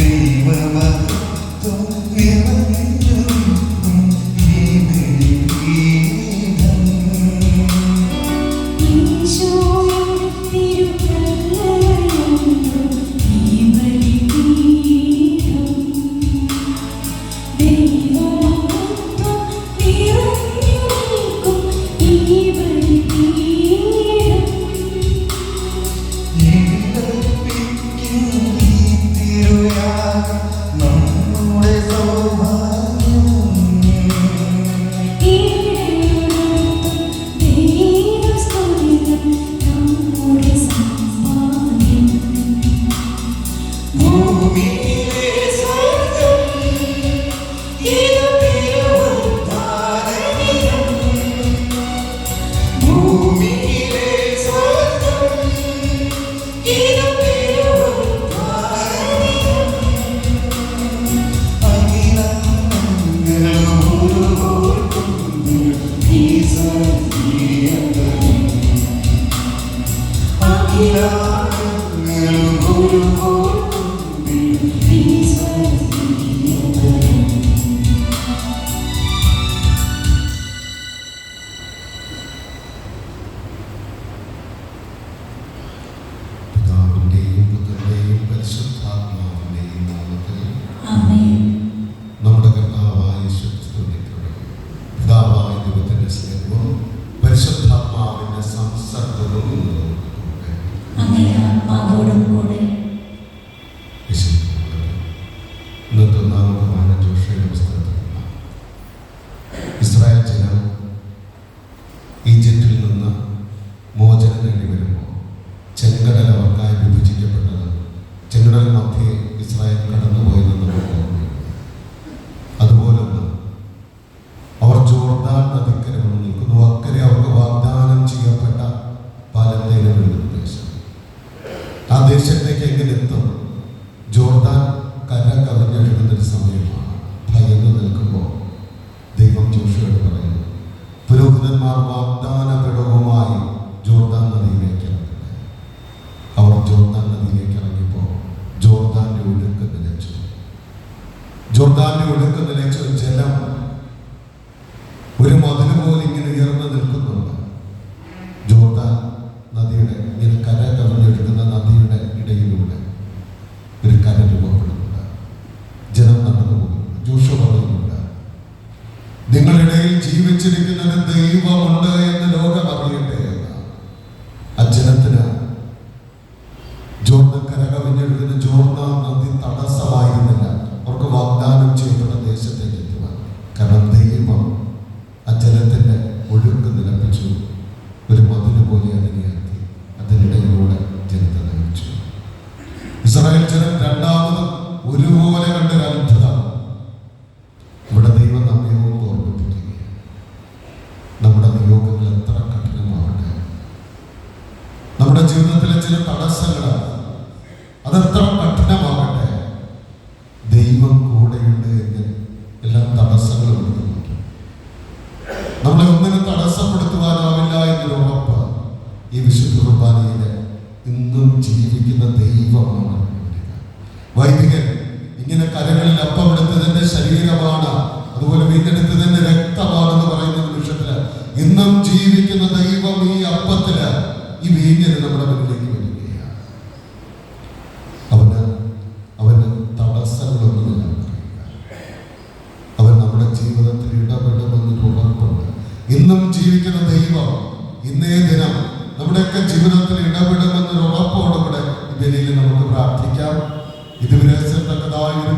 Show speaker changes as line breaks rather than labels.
ദൈവമഹത്വം നിറഞ്ഞിരിക്കും
സംസർഗവും ഇന്ന് നമുക്കുണ്ട്.
അങ്ങേ ആത്മാവോടും കൂടെ
ഇന്നത്തെ പുസ്തകത്തിൽ ഇസ്രായേൽ ജനം ഈജിപ്തിൽ നിന്ന് മോചനം നേടി വരുമ്പോൾ ചെങ്കടൽ അവർക്കായി വിഭജിക്കപ്പെട്ടത് ചെങ്കടൽ മധ്യേ ഇസ്രായേൽ കടന്നുപോയെന്ന് ജോർദാന്റെ ഒഴുക്ക് നിലച്ച ജലം ഒരു മതിൽ പോലെ ഇങ്ങനെ ഉയർന്നു നിൽക്കുന്നുണ്ട്. ജോർദാൻ നദിയുടെ ഇങ്ങനെ കര കവിഞ്ഞെടുക്കുന്ന നദിയുടെ ഇടയിലൂടെ ഒരു കര രൂപപ്പെടുന്നുണ്ട്. ജനം നടന്നു പോകുന്നുണ്ട്. ജോഷ പറയുന്നുണ്ട് നിങ്ങളിടയിൽ ജീവിച്ചിരിക്കുന്ന ഒരു ദൈവമുണ്ട് ജീവിതത്തിലെ ചില തടസ്സങ്ങളാണ്. അതെത്ര കഠിനമാകട്ടെ. ദൈവം കൂടെയുണ്ട് എങ്കിൽ എല്ലാ തടസ്സങ്ങളും നമ്മളെ ഒന്നിനും തടസ്സപ്പെടുത്തുവാനാവില്ല എന്നൊരു ഉറപ്പ് ഈ വിശുദ്ധ കുർബാനയിൽ ഇന്നും ജീവിക്കുന്ന ദൈവമാണ് വൈദികൻ ഇങ്ങനെ കരകളിൽ അപ്പമെടുത്തതിന്റെ ശരീരമാണ് അതുപോലെ വീണ്ടെടുത്തതിന്റെ രക്തമാണെന്ന് പറയുന്ന നിമിഷത്തിൽ ഇന്നും ജീവിക്കുന്ന ദൈവം ഈ വീഞ്ഞിന് നമ്മുടെ മുന്നിലേക്ക് വരികയാണ് അവന് അവന് തടസ്സങ്ങളൊന്നുമില്ല അവൻ നമ്മുടെ ജീവിതത്തിൽ ഇടപെടുമെന്നൊരു ഉറപ്പുണ്ട്. ഇന്നും ജീവിക്കുന്ന ദൈവം ഇന്നേ ദിനം നമ്മുടെയൊക്കെ ജീവിതത്തിൽ ഇടപെടുമെന്നൊരു ഉറപ്പോടുകൂടെ ബലിയിൽ നമുക്ക് പ്രാർത്ഥിക്കാം. ഇത് വിരസത്തക്കതായ ഒരു